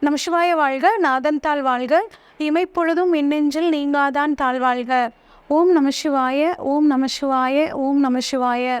நமசிவாய வாழ்க நாதன் தாழ் வாழ்க. இமைப்பொழுதும் மின்னெஞ்சில் நீங்காதான் தாழ்வாழ்க ஓம் நமசிவாய ஓம் நமசிவாய ஓம் நமசிவாய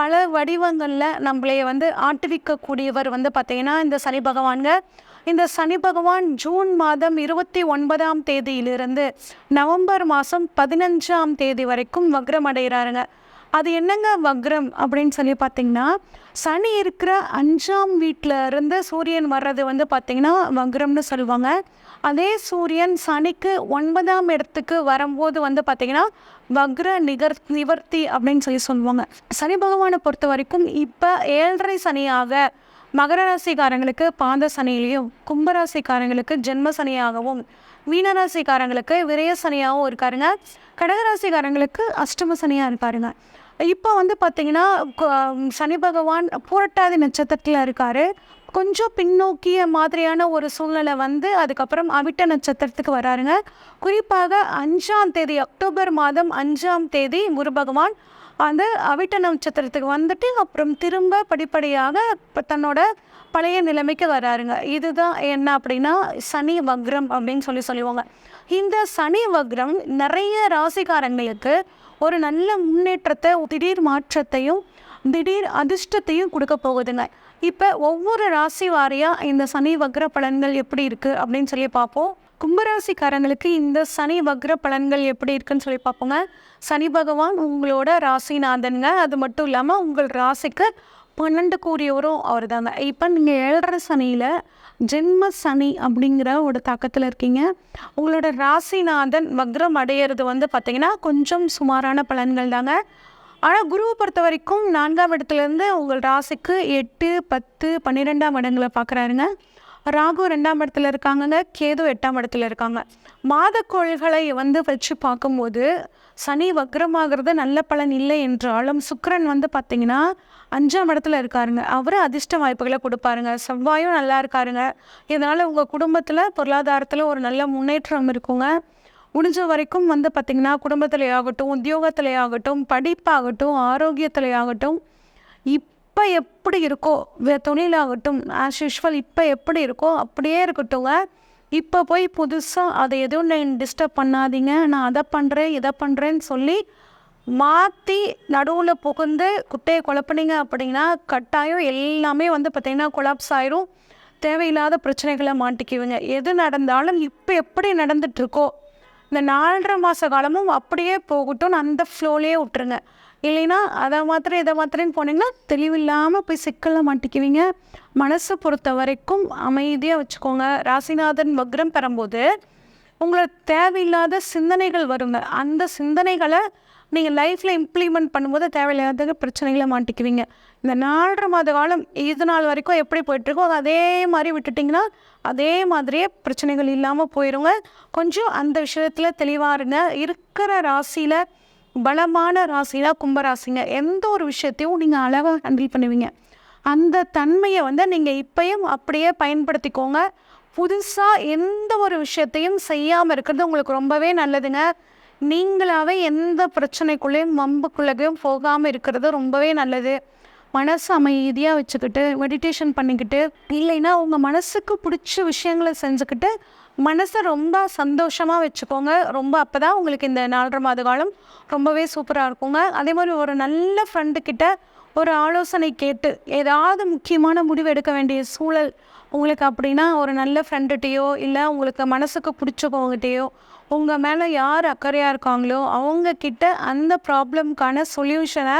பல வடிவங்களில் நம்மளைய வந்து ஆட்டுவிக்கக்கூடியவர் வந்து பார்த்திங்கன்னா இந்த சனி பகவான்க. இந்த சனி பகவான் ஜூன் மாதம் இருபத்தி ஒன்பதாம் தேதியிலிருந்து நவம்பர் மாதம் பதினஞ்சாம் தேதி வரைக்கும் வக்ரம் அடைகிறாருங்க. அது என்னங்க வக்ரம் அப்படின்னு சொல்லி பார்த்தீங்கன்னா சனி இருக்கிற அஞ்சாம் வீட்டில் இருந்து சூரியன் வர்றது வந்து பார்த்திங்கன்னா வக்ரம்னு சொல்லுவாங்க. அதே சூரியன் சனிக்கு ஒன்பதாம் இடத்துக்கு வரும்போது வந்து பார்த்திங்கன்னா வக்ர நிகர் நிவர்த்தி அப்படின்னு சொல்லி சொல்லுவாங்க. சனி பகவானை பொறுத்த வரைக்கும் இப்போ ஏழரை சனியாக மகர ராசிக்காரங்களுக்கு பாத சனியிலையும் கும்பராசிக்காரங்களுக்கு ஜென்ம சனியாகவும் மீனராசிக்காரங்களுக்கு விரய சனியாகவும் இருக்காருங்க. கடகராசிக்காரங்களுக்கு அஷ்டம சனியாக இருப்பாருங்க. இப்போ வந்து பார்த்தீங்கன்னா சனி பகவான் புரட்டாதி நட்சத்திரத்தில் இருக்கார். கொஞ்சம் பின்னோக்கிய மாதிரியான ஒரு சூழ்நிலை வந்து அதுக்கப்புறம் அவிட்ட நட்சத்திரத்துக்கு வராருங்க. குறிப்பாக அஞ்சாம் தேதி அக்டோபர் மாதம் அஞ்சாம் தேதி குரு பகவான் அந்த அவிட்ட நட்சத்திரத்துக்கு வந்துட்டு அப்புறம் திரும்ப படிப்படியாக தன்னோட பழைய நிலைமைக்கு வராருங்க. இதுதான் என்ன அப்படின்னா சனி வக்ரம் அப்படின்னு சொல்லி சொல்லுவாங்க. இந்த சனி வக்ரம் நிறைய ராசிக்காரங்களுக்கு ஒரு நல்ல முன்னேற்றத்தை திடீர் மாற்றத்தையும் திடீர் அதிர்ஷ்டத்தையும் கொடுக்க போகுதுங்க. இப்போ ஒவ்வொரு ராசி வாரியாக இந்த சனி வக்ர பலன்கள் எப்படி இருக்குது அப்படின்னு சொல்லி பார்ப்போம். கும்பராசிக்காரங்களுக்கு இந்த சனி வக்ர பலன்கள் எப்படி இருக்குன்னு சொல்லி பார்ப்போங்க. சனி பகவான் உங்களோட ராசிநாதனுங்க. அது மட்டும் இல்லாமல் உங்கள் ராசிக்கு பன்னெண்டு கூறியவரும் அவர் தாங்க இப்போ நீங்கள் ஏழரை சனியில் ஜென்ம சனி அப்படிங்கிற ஒரு தாக்கத்தில் இருக்கீங்க. உங்களோட ராசிநாதன் வக்ரம் அடையிறது வந்து பார்த்திங்கன்னா கொஞ்சம் சுமாரான பலன்கள் தாங்க. ஆனால் குருவை பொறுத்த வரைக்கும் நான்காம் இடத்துலேருந்து உங்கள் ராசிக்கு எட்டு பத்து பன்னிரெண்டாம் இடங்களை பார்க்குறாருங்க ராகு ரெண்டாம் இடத்துல இருக்காங்கங்க கேது எட்டாம் இடத்துல இருக்காங்க. மாதக்கோள்களை வந்து வச்சு பார்க்கும்போது சனி வக்ரமாகிறது நல்ல பலன் இல்லை என்றாலும் சுக்கரன் வந்து பார்த்தீங்கன்னா அஞ்சாம் இடத்துல இருக்காருங்க. அவர் அதிர்ஷ்ட வாய்ப்புகளை கொடுப்பாருங்க. செவ்வாயும் நல்லா இருக்காருங்க. இதனால் உங்கள் குடும்பத்தில் பொருளாதாரத்தில் ஒரு நல்ல முன்னேற்றம் இருக்குங்க. முடிஞ்ச வரைக்கும் வந்து பார்த்திங்கன்னா குடும்பத்திலே ஆகட்டும் உத்தியோகத்திலே ஆகட்டும் படிப்பாகட்டும் ஆரோக்கியத்திலே ஆகட்டும் இப்போ எப்படி இருக்கோ வே தொழிலாகட்டும் ஆஸ் யூஷுவல் இப்போ எப்படி இருக்கோ அப்படியே இருக்கட்டுங்க. இப்போ போய் புதுசாக அதை எதுவும் நான் டிஸ்டர்ப் பண்ணாதீங்க. நான் அதை பண்ணுறேன் இதை பண்ணுறேன்னு சொல்லி மாற்றி நடுவில் புகுந்து குட்டையை குழப்பினீங்க அப்படின்னா கட்டாயம் எல்லாமே வந்து பார்த்திங்கன்னா கொலாப்ஸ் ஆயிரும். தேவையில்லாத பிரச்சனைகளை மாட்டிக்குவீங்க. எது நடந்தாலும் இப்போ எப்படி நடந்துட்டுருக்கோ இந்த நாலரை மாத காலமும் அப்படியே போகட்டும். அந்த ஃப்ளோலேயே விட்டுருங்க. இல்லைன்னா அதை மாத்திரம் இதை மாத்திரன்னு போனீங்கன்னா தெளிவில்லாமல் போய் சிக்கலில் மாட்டிக்குவீங்க. மனசை பொறுத்த வரைக்கும் அமைதியாக வச்சுக்கோங்க. ராசிநாதன் வக்ரம் பெறும்போது உங்களுக்கு தேவையில்லாத சிந்தனைகள் வருங்க. அந்த சிந்தனைகளை நீங்கள் லைஃப்பில் இம்ப்ளிமெண்ட் பண்ணும்போது தேவையில்லாத பிரச்சனைகளை மாட்டிக்குவீங்க. இந்த நாலரை மாத காலம் இது நாள் வரைக்கும் எப்படி போயிட்டுருக்கோ அதே மாதிரி விட்டுட்டிங்கன்னா அதே மாதிரியே பிரச்சனைகள் இல்லாமல் போயிருங்க. கொஞ்சம் அந்த விஷயத்தில் தெளிவாக இருங்க. இருக்கிற ராசியில் பலமான ராசினா கும்பராசிங்க எந்த ஒரு விஷயத்தையும் நீங்கள் அழகாக ஹேண்டில் பண்ணுவீங்க. அந்த தன்மையை வந்து நீங்கள் இப்பயும் அப்படியே பயன்படுத்திக்கோங்க. புதுசாக எந்த ஒரு விஷயத்தையும் செய்யாமல் இருக்கிறது உங்களுக்கு ரொம்பவே நல்லதுங்க. நீங்களாகவே எந்த பிரச்சனைக்குள்ளேயும் வம்புக்குள்ளேயும் போகாமல் இருக்கிறது ரொம்பவே நல்லது. மனசு அமைதியாக வச்சுக்கிட்டு மெடிடேஷன் பண்ணிக்கிட்டு இல்லைன்னா உங்கள் மனசுக்கு பிடிச்ச விஷயங்களை செஞ்சுக்கிட்டு மனசை ரொம்ப சந்தோஷமாக வச்சுக்கோங்க. ரொம்ப அப்போ தான் உங்களுக்கு இந்த நாலரை மாத காலம் ரொம்பவே சூப்பராக இருக்குங்க. அதே மாதிரி ஒரு நல்ல ஃப்ரெண்டுக்கிட்ட ஒரு ஆலோசனை கேட்டு ஏதாவது முக்கியமான முடிவு எடுக்க வேண்டிய சூழல் உங்களுக்கு அப்படின்னா ஒரு நல்ல ஃப்ரெண்டுகிட்டேயோ இல்லை உங்களுக்கு மனசுக்கு பிடிச்சவங்ககிட்டயோ உங்கள் மேலே யார் அக்கறையாக இருக்காங்களோ அவங்கக்கிட்ட அந்த ப்ராப்ளம்க்கான சொல்யூஷனை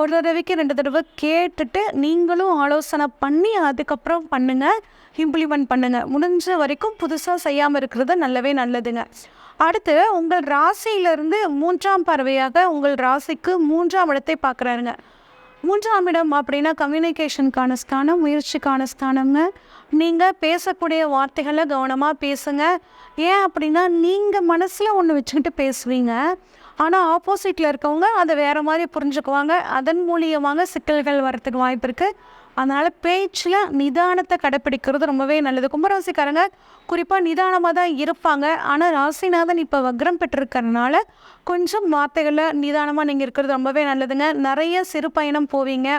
ஒரு தடவைக்கு ரெண்டு தடவை கேட்டுட்டு நீங்களும் ஆலோசனை பண்ணி அதுக்கப்புறம் பண்ணுங்கள் இம்ப்ளிமெண்ட் பண்ணுங்கள் முடிஞ்ச வரைக்கும் புதுசாக செய்யாமல் இருக்கிறது நல்லவே நல்லதுங்க. அடுத்து உங்கள் ராசியிலிருந்து மூன்றாம் பறவையாக உங்கள் ராசிக்கு மூன்றாம் இடத்தை பார்க்குறாருங்க. மூன்றாம் இடம் அப்படின்னா கம்யூனிகேஷனுக்கான ஸ்தானம் முயற்சிக்கான ஸ்தானம்ங்க நீங்கள் பேசக்கூடிய வார்த்தைகளை கவனமாக பேசுங்க. ஏன் அப்படின்னா நீங்கள் மனசில் ஒன்று வச்சுக்கிட்டு பேசுவீங்க. ஆனால் ஆப்போசிட்டில் இருக்கவங்க அதை வேறு மாதிரி புரிஞ்சுக்குவாங்க. அதன் மூலியமாக சிக்கல்கள் வரத்துக்கு வாய்ப்பு இருக்குது அதனால் பேச்சில் நிதானத்தை கடைப்பிடிக்கிறது ரொம்பவே நல்லது. கும்பராசிக்காரங்க குறிப்பாக நிதானமாக தான் இருப்பாங்க. ஆனால் ராசிநாதன் இப்போ வக்ரம் பெற்றிருக்கிறதுனால கொஞ்சம் வார்த்தைகளில் நிதானமாக நீங்கள் இருக்கிறது ரொம்பவே நல்லதுங்க. நிறைய சிறு பயணம் போவீங்க.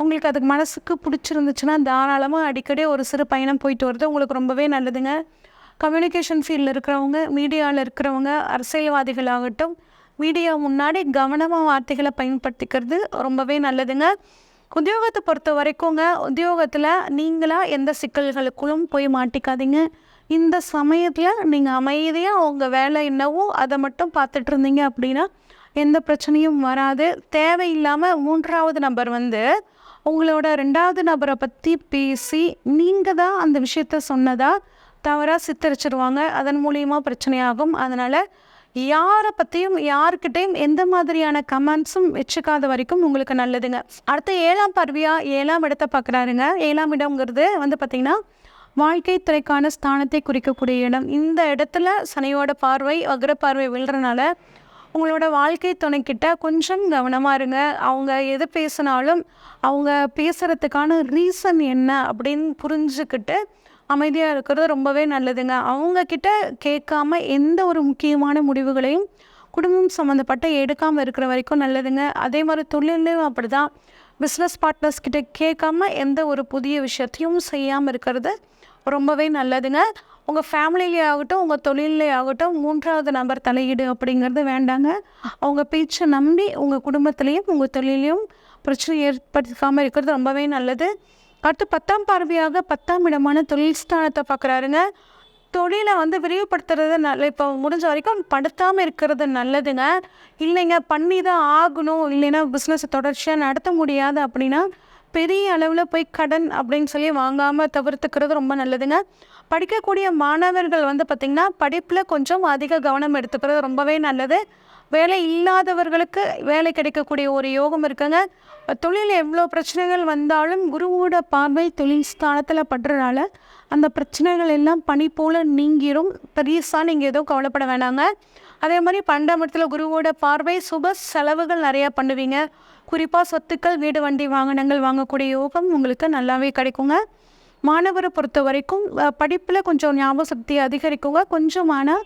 உங்களுக்கு அதுக்கு மனசுக்கு பிடிச்சிருந்துச்சுன்னா தாராளமாக அடிக்கடி ஒரு சிறு பயணம் போயிட்டு வருது உங்களுக்கு ரொம்பவே நல்லதுங்க. கம்யூனிகேஷன் ஃபீல்டில் இருக்கிறவங்க மீடியாவில் இருக்கிறவங்க அரசியல்வாதிகளாகட்டும் மீடியா முன்னாடி கவனமாக வார்த்தைகளை பயன்படுத்திக்கிறது ரொம்பவே நல்லதுங்க. உத்தியோகத்தை பொறுத்த வரைக்குங்க உத்தியோகத்தில் நீங்களாக எந்த சிக்கல்களுக்குள்ளும் போய் மாட்டிக்காதீங்க. இந்த சமயத்தில் நீங்கள் அமைதியாக உங்கள் வேலை என்னவோ அதை மட்டும் பார்த்துட்டு இருந்தீங்க அப்படின்னா எந்த பிரச்சனையும் வராது. தேவையில்லாமல் மூன்றாவது நபர் வந்து உங்களோட ரெண்டாவது நபரை பற்றி பேசி நீங்கள் தான் அந்த விஷயத்த சொன்னதாக தவறாக சித்தரிச்சிருவாங்க. அதன் மூலியமாக பிரச்சனையாகும். அதனால் யாரை பற்றியும் யாருக்கிட்டையும் எந்த மாதிரியான கமெண்ட்ஸும் வச்சுக்காத வரைக்கும் உங்களுக்கு நல்லதுங்க. அடுத்து ஏழாம் பார்வையாக ஏழாம் இடத்தை பார்க்குறாருங்க. ஏழாம் இடம்ங்கிறது வந்து பார்த்திங்கன்னா வாழ்க்கை துறைக்கான ஸ்தானத்தை குறிக்கக்கூடிய இடம். இந்த இடத்துல சனியோட பார்வை வக்ர பார்வை விழுறனால உங்களோட வாழ்க்கை துணைக்கிட்ட கொஞ்சம் கவனமாக இருங்க. அவங்க எது பேசினாலும் அவங்க பேசுகிறதுக்கான ரீசன் என்ன அப்படின்னு புரிஞ்சுக்கிட்டு அமைதியாக இருக்கிறது ரொம்பவே நல்லதுங்க. அவங்கக்கிட்ட கேட்காம எந்த ஒரு முக்கியமான முடிவுகளையும் குடும்பம் சம்மந்தப்பட்ட எடுக்காமல் இருக்கிற வரைக்கும் நல்லதுங்க. அதே மாதிரி தொழிலையும் அப்படி தான் பிஸ்னஸ் பார்ட்னர்ஸ் கிட்ட கேட்காம எந்த ஒரு புதிய விஷயத்தையும் செய்யாமல் இருக்கிறது ரொம்பவே நல்லதுங்க. உங்கள் ஃபேமிலியிலே ஆகட்டும் உங்கள் தொழிலே ஆகட்டும் மூன்றாவது நபர் தலையீடு அப்படிங்கிறது வேண்டாங்க. அவங்க பேச்சை நம்பி உங்கள் குடும்பத்துலேயும் உங்கள் தொழிலையும் பிரச்சனை ஏற்படுத்தாமல் இருக்கிறது ரொம்பவே நல்லது. அடுத்து பத்தாம் பார்வையாக பத்தாம் இடமான தொழில் ஸ்தானத்தை பார்க்குறாருங்க. தொழிலை வந்து விரிவுபடுத்துறது நல்ல இப்போ முடிஞ்ச வரைக்கும் படுத்தாமல் இருக்கிறது நல்லதுங்க. இல்லைங்க பண்ணி தான் ஆகணும். இல்லைன்னா பிஸ்னஸை தொடர்ச்சியாக நடத்த முடியாது அப்படின்னா பெரிய அளவில் போய் கடன் அப்படின்னு சொல்லி வாங்காமல் தவிர்த்துக்கிறது ரொம்ப நல்லதுங்க. படிக்கக்கூடிய மாணவர்கள் வந்து பார்த்திங்கன்னா படிப்பில் கொஞ்சம் அதிக கவனம் எடுத்துக்கிறது ரொம்பவே நல்லது. வேலை இல்லாதவர்களுக்கு வேலை கிடைக்கக்கூடிய ஒரு யோகம் இருக்குங்க. தொழில் எவ்வளோ பிரச்சனைகள் வந்தாலும் குருவோட பார்வை தொழில் ஸ்தானத்தில் படுறனால அந்த பிரச்சனைகள் எல்லாம் பனி போல் நீங்கிரும். பெரியசாக நீங்கள் எதுவும் கவலைப்பட வேணாங்க. அதே மாதிரி பன்னெண்டாம் இடத்துல குருவோட பார்வை சுப செலவுகள் நிறையா பண்ணுவீங்க. குறிப்பாக சொத்துக்கள் வீடு வண்டி வாகனங்கள் வாங்கக்கூடிய யோகம் உங்களுக்கு நல்லாவே கிடைக்குங்க. மாணவரை பொறுத்த வரைக்கும் படிப்பில் கொஞ்சம் ஞாபக சக்தி அதிகரிக்குங்க. கொஞ்சமான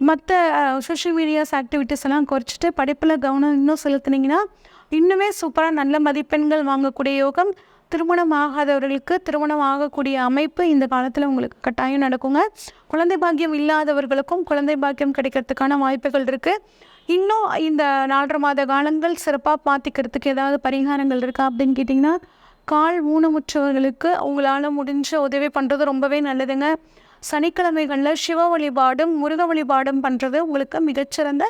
மற்ற சோஷியல் மீடியாஸ் ஆக்டிவிட்டீஸ் எல்லாம் குறைச்சிட்டு படிப்பில் கவனம் இன்னும் செலுத்துனீங்கன்னா இன்னுமே சூப்பராக நல்ல மதிப்பெண்கள் வாங்கக்கூடிய யோகம் திருமணம் ஆகாதவர்களுக்கு திருமணம் ஆகக்கூடிய அமைப்பு இந்த காலத்தில் உங்களுக்கு கட்டாயம் நடக்குங்க. குழந்தை பாக்கியம் இல்லாதவர்களுக்கும் குழந்தை பாக்கியம் கிடைக்கிறதுக்கான வாய்ப்புகள் இருக்குது இன்னும் இந்த நாலரை மாத காலங்கள் சிறப்பாக மாற்றிக்கிறதுக்கு ஏதாவது பரிகாரங்கள் இருக்கா அப்படின்னு கேட்டிங்கன்னா கால் ஊனமுற்றவர்களுக்கு உங்களால் முடிஞ்ச உதவி பண்ணுறது ரொம்பவே நல்லதுங்க. சனிக்கிழமைகளில் சிவ வழிபாடும் முருக வழிபாடும் பண்ணுறது உங்களுக்கு மிகச்சிறந்த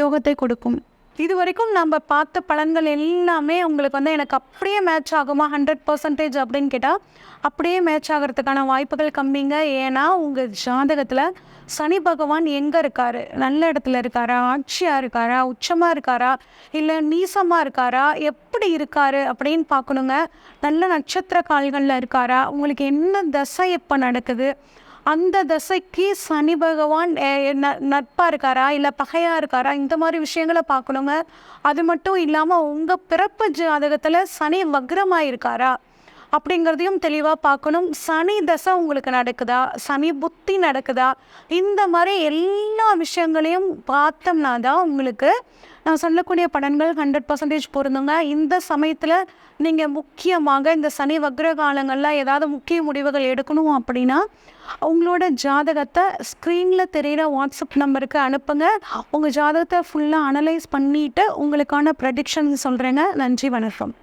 யோகத்தை கொடுக்கும். இது வரைக்கும் நம்ம பார்த்த பலன்கள் எல்லாமே உங்களுக்கு வந்து எனக்கு அப்படியே மேட்ச் ஆகுமா? ஹண்ட்ரட் பர்சன்டேஜ் அப்படின்னு கேட்டால் அப்படியே மேட்ச் ஆகிறதுக்கான வாய்ப்புகள் கம்மிங்க. ஏன்னா உங்கள் ஜாதகத்தில் சனி பகவான் எங்கே இருக்காரு? நல்ல இடத்துல இருக்காரா? ஆட்சியாக இருக்காரா? உச்சமாக இருக்காரா? இல்லை நீசமாக இருக்காரா? எப்படி இருக்காரு அப்படின்னு பார்க்கணுங்க. நல்ல நட்சத்திர கால்களில் இருக்காரா? உங்களுக்கு என்ன தசை எப்போ நடக்குது? அந்த தசைக்கு சனி பகவான் நட்பாக இருக்காரா இல்லை பகையாக இருக்காரா இந்த மாதிரி விஷயங்களை பார்க்கணுங்க. அது மட்டும் இல்லாமல் உங்கள் பிறப்பு ஜாதகத்தில் சனி வக்ரமாக இருக்காரா அப்படிங்கிறதையும் தெளிவாக பார்க்கணும். சனி தசை உங்களுக்கு நடக்குதா? சனி புத்தி நடக்குதா? இந்த மாதிரி எல்லா விஷயங்களையும் பார்த்தோம்னா தான் உங்களுக்கு நான் சொல்லக்கூடிய படங்கள் ஹண்ட்ரட் பர்சன்டேஜ் பொருந்துங்க. இந்த சமயத்தில் நீங்கள் முக்கியமாக இந்த சனி வக்ர காலங்களில் ஏதாவது முக்கிய முடிவுகள் எடுக்கணும் அப்படின்னா உங்களோட ஜாதகத்தை ஸ்க்ரீனில் தெரிகிற வாட்ஸ்அப் நம்பருக்கு அனுப்புங்க. உங்கள் ஜாதகத்தை ஃபுல்லாக அனலைஸ் பண்ணிவிட்டு உங்களுக்கான ப்ரெடிக்ஷன் சொல்கிறேங்க நன்றி வணக்கம்.